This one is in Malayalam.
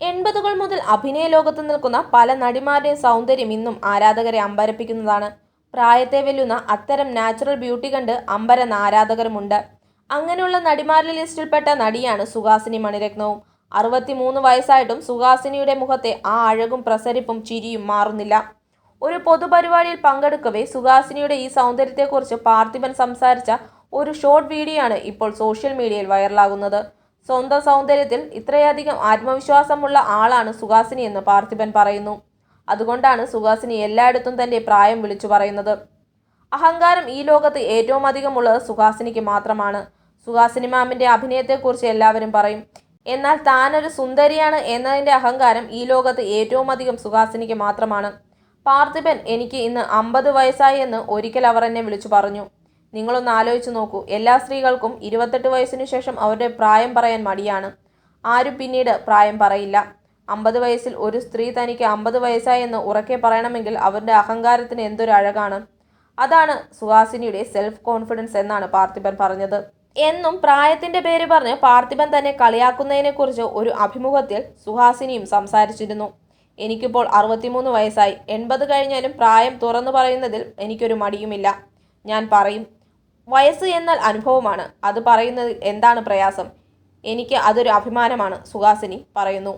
എൺപതുകൾ മുതൽ അഭിനയ ലോകത്ത് നിൽക്കുന്ന പല നടിമാരുടെയും സൗന്ദര്യം ഇന്നും ആരാധകരെ അമ്പരപ്പിക്കുന്നതാണ്. പ്രായത്തെ വെല്ലുന്ന അത്തരം നാച്ചുറൽ ബ്യൂട്ടി കണ്ട് അമ്പരന്ന ആരാധകരുമുണ്ട്. അങ്ങനെയുള്ള നടിമാരുടെ ലിസ്റ്റിൽപ്പെട്ട നടിയാണ് സുഹാസിനി മണിരത്നവും. അറുപത്തിമൂന്ന് വയസ്സായിട്ടും സുഹാസിനിയുടെ മുഖത്തെ ആ അഴകും പ്രസരിപ്പും ചിരിയും മാറുന്നില്ല. ഒരു പൊതുപരിപാടിയിൽ പങ്കെടുക്കവേ സുഹാസിനിയുടെ ഈ സൗന്ദര്യത്തെക്കുറിച്ച് പാർത്ഥിപൻ സംസാരിച്ച ഒരു ഷോർട്ട് വീഡിയോ ആണ് ഇപ്പോൾ സോഷ്യൽ മീഡിയയിൽ വൈറലാകുന്നത്. സ്വന്തം സൗന്ദര്യത്തിൽ ഇത്രയധികം ആത്മവിശ്വാസമുള്ള ആളാണ് സുഹാസിനി എന്ന് പാർത്ഥിപൻ പറയുന്നു. അതുകൊണ്ടാണ് സുഹാസിനി എല്ലായിടത്തും തന്റെ പ്രായം വിളിച്ചു പറയുന്നത്. അഹങ്കാരം ഈ ലോകത്ത് ഏറ്റവും അധികമുള്ളത് സുഹാസിനിക്ക് മാത്രമാണ്. സുഹാസിനി മാമിന്റെ അഭിനയത്തെക്കുറിച്ച് എല്ലാവരും പറയും. എന്നാൽ താനൊരു സുന്ദരിയാണ് എന്നതിന്റെ അഹങ്കാരം ഈ ലോകത്ത് ഏറ്റവും അധികം സുഹാസിനിക്ക് മാത്രമാണ്. പാർത്ഥിപൻ എനിക്ക് ഇന്ന് അമ്പത് വയസ്സായി എന്ന് ഒരിക്കൽ അവർ എന്നെ വിളിച്ചു പറഞ്ഞു. നിങ്ങളൊന്ന് ആലോചിച്ച് നോക്കൂ. എല്ലാ സ്ത്രീകൾക്കും ഇരുപത്തെട്ട് വയസ്സിനു ശേഷം അവരുടെ പ്രായം പറയാൻ മടിയാണ്. ആരും പിന്നീട് പ്രായം പറയില്ല. അമ്പത് വയസ്സിൽ ഒരു സ്ത്രീ തനിക്ക് അമ്പത് വയസ്സായെന്ന് ഉറക്കെ പറയണമെങ്കിൽ അവരുടെ അഹങ്കാരത്തിന് എന്തൊരു അഴകാണ്. അതാണ് സുഹാസിനിയുടെ സെൽഫ് കോൺഫിഡൻസ് എന്നാണ് പാർത്ഥിപൻ പറഞ്ഞത്. എന്നും പ്രായത്തിന്റെ പേര് പറഞ്ഞ് പാർത്ഥിപൻ തന്നെ കളിയാക്കുന്നതിനെക്കുറിച്ച് ഒരു അഭിമുഖത്തിൽ സുഹാസിനിയും സംസാരിച്ചിരുന്നു. എനിക്കിപ്പോൾ അറുപത്തിമൂന്ന് വയസ്സായി. എൺപത് കഴിഞ്ഞാലും പ്രായം തുറന്നു പറയുന്നതിൽ എനിക്കൊരു മടിയുമില്ല. ഞാൻ പറയും വയസ്സ് എന്നാൽ അനുഭവമാണ്. അത് പറയുന്നത് എന്താണ് പ്രയാസം? എനിക്ക് അതൊരു അഭിമാനമാണ് സുഹാസിനി പറയുന്നു.